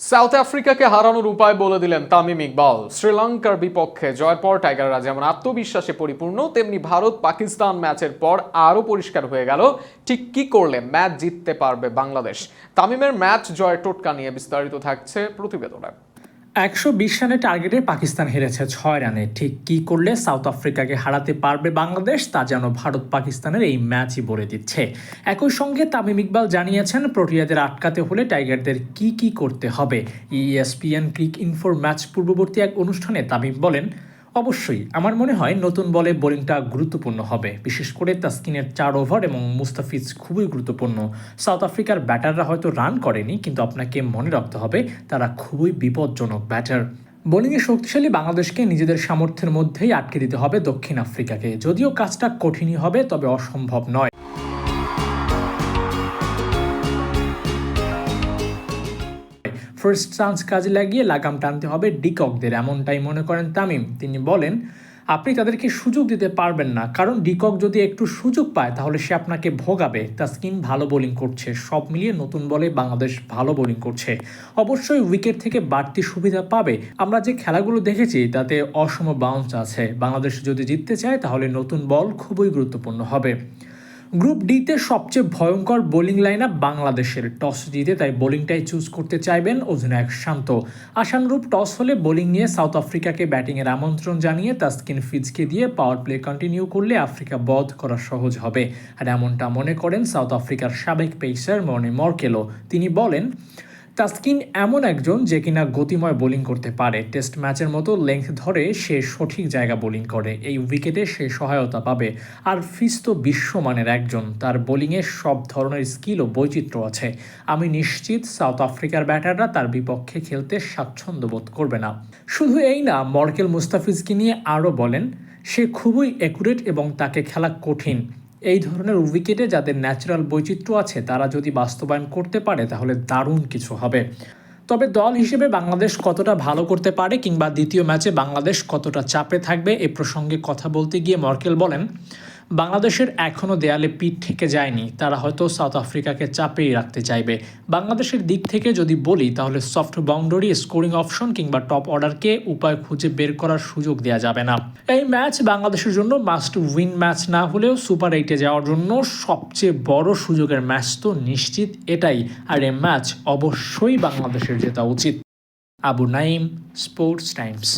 South আফ্রিকাকে হারানোর উপায় বলে দিলেন তামিম ইকবাল। শ্রীলঙ্কার বিপক্ষে জয়ের পর টাইগাররা যেমন আত্মবিশ্বাসে পরিপূর্ণ, তেমনি ভারত পাকিস্তান ম্যাচের পর আরও পরিষ্কার হয়ে গেল। ঠিক কি করলে ম্যাচ জিততে পারবে বাংলাদেশ? তামিমের ম্যাচ জয়ের টোটকা নিয়ে বিস্তারিত থাকছে প্রতিবেদনে। একশো বিশ রানের টার্গেটে পাকিস্তান হেরেছে ছয় রানে। ঠিক কি করলে সাউথ আফ্রিকাকে হারাতে পারবে বাংলাদেশ, তা যেন ভারত পাকিস্তানের এই ম্যাচই বলে দিচ্ছে। একই সঙ্গে তামিম ইকবাল জানিয়েছেন, প্রোটিয়াদের আটকাতে হলে টাইগারদের কি কি করতে হবে। ইএসপিএন ক্রিক ইনফোর ম্যাচ পূর্ববর্তী এক অনুষ্ঠানে তামিম বলেন অবশ্যই, আমার মনে হয় নতুন বলে বোলিংটা গুরুত্বপূর্ণ হবে। বিশেষ করে তাস্কিনের চার ওভার এবং মুস্তাফিজ খুবই গুরুত্বপূর্ণ। সাউথ আফ্রিকার ব্যাটাররা হয়তো রান করেনি, কিন্তু আপনাকে মনে রাখতে হবে, তারা খুবই বিপজ্জনক ব্যাটার। বোলিংয়ে শক্তিশালী বাংলাদেশকে নিজেদের সামর্থ্যের মধ্যেই আটকে দিতে হবে দক্ষিণ আফ্রিকাকে। যদিও কাজটা কঠিনই হবে, তবে অসম্ভব নয়। ফার্স্ট চান্স কাজে লাগিয়ে লাগাম টানতে হবে ডিককদের, এমনটাই মনে করেন তামিম। তিনি বলেন, আপনি তাদেরকে সুযোগ দিতে পারবেন না। কারণ ডিকক যদি একটু সুযোগ পায়, তাহলে সে আপনাকে ভোগাবে। তাস্কিন ভালো বোলিং করছে। সব মিলিয়ে নতুন বলে বাংলাদেশ ভালো বোলিং করছে। অবশ্যই উইকেট থেকে বাড়তি সুবিধা পাবে। আমরা যে খেলাগুলো দেখেছি, তাতে অসম বাউন্স আছে। বাংলাদেশ যদি জিততে চায়, তাহলে নতুন বল খুবই গুরুত্বপূর্ণ হবে। গ্রুপ ডিতে সবচেয়ে ভয়ঙ্কর বোলিং লাইন আপ বাংলাদেশের। টস জিতে তাই বোলিংটাই চুজ করতে চাইবেন অধিনায়ক শান্ত। আশানুরূপ টস হলে বোলিং নিয়ে সাউথ আফ্রিকাকে ব্যাটিংয়ের আমন্ত্রণ জানিয়ে তাস্কিন ফিজকে দিয়ে পাওয়ার প্লে কন্টিনিউ করলে আফ্রিকা বধ করা সহজ হবে। আর এমনটা মনে করেন সাউথ আফ্রিকার সাবেক পেসার মনে মর্কেলো। তিনি বলেন তাস্কিন এমন একজন যে কিনা গতিময় বোলিং করতে পারে। টেস্ট ম্যাচের মতো লেংথ ধরে সে সঠিক জায়গা বোলিং করে। এই উইকেটে সে সহায়তা পাবে। আর ফিস তো বিশ্বমানের একজন। তার বোলিংয়ে সব ধরনের স্কিল ও বৈচিত্র্য আছে। আমি নিশ্চিত সাউথ আফ্রিকার ব্যাটাররা তার বিপক্ষে খেলতে স্বাচ্ছন্দ্য বোধ করবে না। শুধু এই না, মর্কেল মুস্তাফিজকে নিয়ে আরও বলেন, সে খুবই অ্যাকুরেট এবং তাকে খেলা কঠিন। এই ধরনের উইকেটে যাদের ন্যাচারাল বৈচিত্র্য আছে, তারা যদি বাস্তবায়ন করতে পারে, তাহলে দারুণ কিছু হবে। তবে দল হিসেবে বাংলাদেশ কতটা ভালো করতে পারে কিংবা দ্বিতীয় ম্যাচে বাংলাদেশ কতটা চাপে থাকবে, এ প্রসঙ্গে কথা বলতে গিয়ে মর্কেল বলেন বাংলাদেশের এখনও দেয়ালে পিঠ থেকে যায়নি, তারা হয়তো সাউথ আফ্রিকাকে চাপেই রাখতে চাইবে। বাংলাদেশের দিক থেকে যদি বলি, তাহলে সফট বাউন্ডারি স্কোরিং অপশন কিংবা টপ অর্ডারকে উপায় খুঁজে বের করার সুযোগ দেওয়া যাবে না। এই ম্যাচ বাংলাদেশের জন্য মাস্ট উইন ম্যাচ না হলেও সুপার এইটে যাওয়ার জন্য সবচেয়ে বড় সুযোগের ম্যাচ তো নিশ্চিত এটাই, আর এই ম্যাচ অবশ্যই বাংলাদেশের জেতা উচিত। Abu Naim sports Times